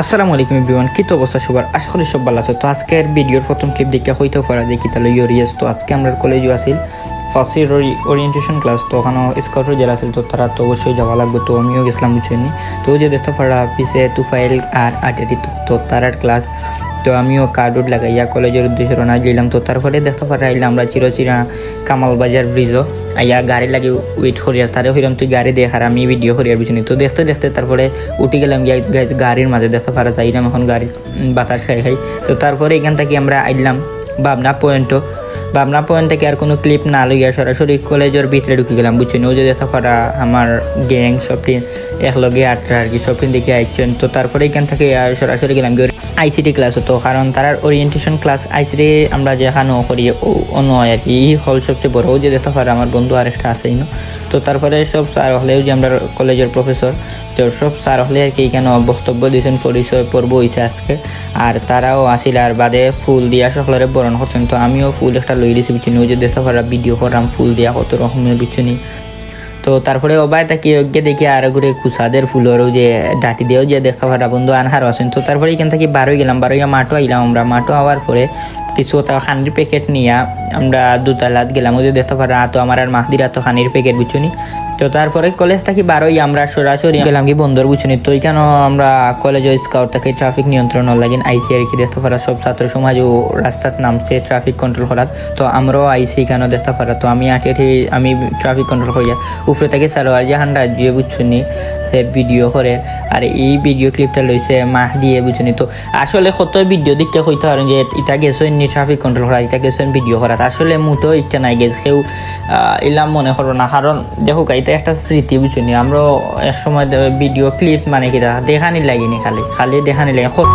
আসসালামু আলাইকুম বিমান কি তো অবস্থা সবার? আশা করি সব ভালো আছে। তো আজকের ভিডিওর প্রথম ক্লিপ দেখে হইতেও পারা দেখি তাহলে ইউরিয়াস তো আজকে আমরা কলেজও আসিল ফার্স্ট ইয়ার ওরিয়েন্টেশন ক্লাস তো ওখানে স্কাউটের যারা আছিল তো তারা তো অবশ্যই যাওয়া লাগবে। তো আমিও গেছিলাম বুঝছেনি তো যে দেখতে পারা পিছে তুফাইল আর আটেটি তো তারার ক্লাস তো আমিও কার্ড উড লাগাইয়া কলেজের উদ্দেশ্যে রওনা দিলাম। তো তারপরে দেখতে পারা আইলাম আমরা চিরচিরা কামাল বাজার ব্রিজও আইয়া গাড়ি লাগে ওয়েট করিয়ার তারে হইলাম তুই গাড়ি দেখার, আমি ভিডিও করিয়ার পিছনে তো দেখতে দেখতে তারপরে উঠে গেলাম গিয়া গাড়ির মাঝে। দেখতে পারা তাইলাম এখন গাড়ি বাতাস খাই খাই। তো তারপরে এখান থেকে আমরা আইলাম ভাবনা পয়েন্টও ভাবনা পয়েন্ট থেকে আর কোনো ক্লিপ না লইয়া সরাসরি কলেজের ভিতরে ঢুকে গেলাম, বুঝছেন? ও যদি করা আমার গ্যাং সবটি একলগে আটটা আর কি সবটি দেখে আইছেন। তো তারপরে এখান থেকে আর সরাসরি গেলাম আইসিটি ক্লাস হতো, কারণ তার ওরিয়েন্টেশন ক্লাস আইসিটি আমরা যেখানে করি, ও- অন্য আর কি, ই হল সবচেয়ে বড়। ও যদি দেখতে আমার বন্ধু আরেকটা আছেই না তো তারপরে সব স্যার হলেও যে আমরা কলেজের প্রফেসর তো সব স্যার হলে আর কি এখানে বক্তব্য দিয়েছেন, পরিচয় পর্ব হয়েছে আজকে। আর তারাও আসিল, আর বাদে ফুল দিয়া সকলের বরণ করছেন। তো আমিও ফুল একটা লই দিয়েছি বিচুনি ওই যে পারা ভিডিও করলাম, ফুল দিয়া কত রকমের বিচুনি তো তারপরে অবাই তাকে অজ্ঞে দেখি আর ঘুরে কুসাদের ফুলেরও যে ডাটি দিয়েও যে দেখা ভাড়া বন্ধু আনহার আছেন। তো তারপরে এখান থেকে বারোই গেলাম বারোই মাঠও আইলাম আমরা। মাঠও হওয়ার পরে কিছু তা খানির প্যাকেট নিয়ে আমরা দুতলাত গেলাম। ওই দেখতে পারা তো আমার আর মাহদিরা তো খানির প্যাকেট বুঝুনি। তো তারপরে কলেজ থাকি বারোই, আমরা সরাসরি গেলাম কি বন্ধুর বুঝুনি। তো এখানে আমরা কলেজ স্কাউট থেকে ট্রাফিক নিয়ন্ত্রণ লাগিন আইসি আর কি, দেখতে পারা, সব ছাত্র সমাজ ও রাস্তাত নামছে ট্রাফিক কন্ট্রোল করার তো আমরাও আইসি এখানে দেখতে পারা। তো আমি আঠে আমি ট্রাফিক কন্ট্রোল করিয়া উপরে থেকে সালোয়ার জাহান রাজ্য বুঝছুনি ভিডিও করে আর এই ভিডিও ক্লিপটা লইছে মাহ দিয়ে বুঝুনি তো আসলে কত ভিডিও দেখতে হইতে পারেন যে ইটা গেছেন নি ট্রাফিক কন্ট্রোল করা ইটা গেছেন ভিডিও করা আসলে মুঠো ইচ্ছা নাই গেছে কেউ ইলাম মনে করো না। কারণ দেখো এটা একটা স্মৃতি বুঝুনি আমরা এক সময় ভিডিও ক্লিপ মানে কি দেখানি লাগিনি খালি। খালি দেখানি লাগে কত